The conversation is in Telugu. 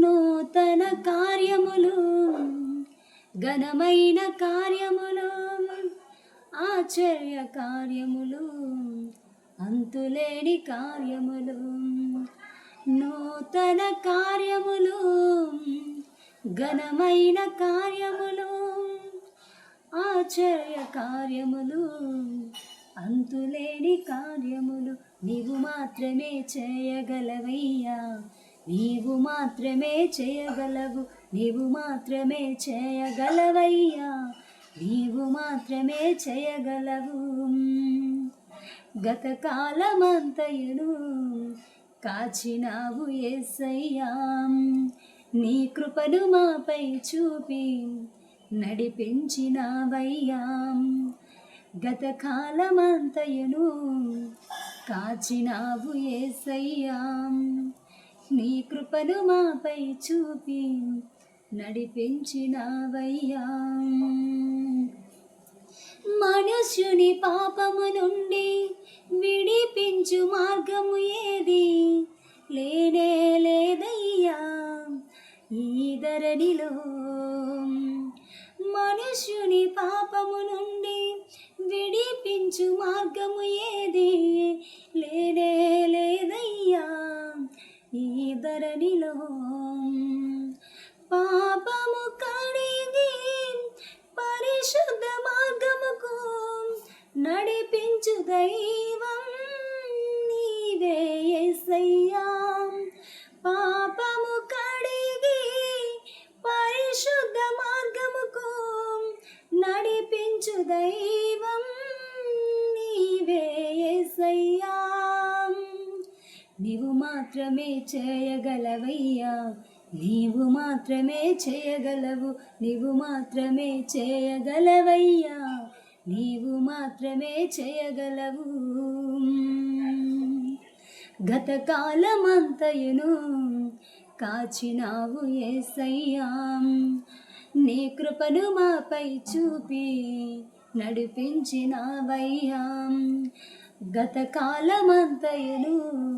నూతన కార్యములు ఘనమైన కార్యములు ఆశ్చర్య కార్యములు అంతులేని కార్యములు. నూతన కార్యములు ఘనమైన కార్యములు ఆశ్చర్య కార్యములు అంతులేని కార్యములు. నీవు మాత్రమే చేయగలవయ్యా. నీవు మాత్రమే చేయగలవు నీవు మాత్రమే చేయగలవయ్యా. నీవు మాత్రమే చేయగలవు. గతకాలమంతయును కాచినావు ఎస్సయ్యా నీ కృపను మాపై చూపి నడిపించినావయ్యా. గతకాలమంతయును కాచినావు ఏసయ్యా. నీ కృపను మాపై చూపి నడిపించినావయ్యా. మనుష్యుని పాపము నుండి విడిపించు మార్గము ఏది? లేనే లేదయ్యా ఈ ధరణిలో. మనుష్యుని పాపము నుండి ధరణిలో పాపము కడిగి పరిశుద్ధ మార్గముకు నడిపించు దైవం నీవే ఎస్సయ్యా పాపము కడిగి పరిశుద్ధ మార్గముకు నడిపించు దైవం నీవు మాత్రమే చేయగలవయ్యా. నీవు మాత్రమే చేయగలవు. నీవు మాత్రమే చేయగలవయ్యా. నీవు మాత్రమే చేయగలవు. గతకాలమంతయును కాచినావు ఏసయ్యా. నీ కృపను మాపై చూపి నడిపించినావయ్యా. గతకాలమంతయును